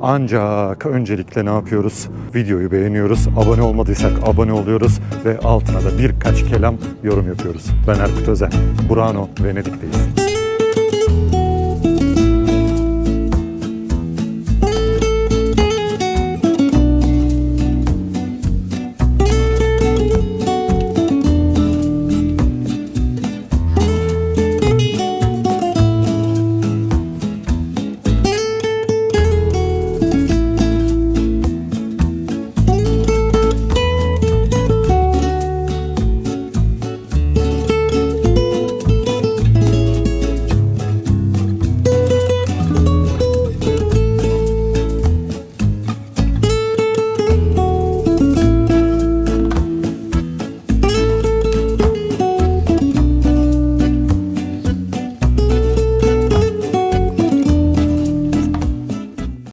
Ancak öncelikle ne yapıyoruz? Videoyu beğeniyoruz. Abone olmadıysak abone oluyoruz ve altına da birkaç kelam yorum yapıyoruz. Ben Erkut Özen. Burano Venedik'teyiz.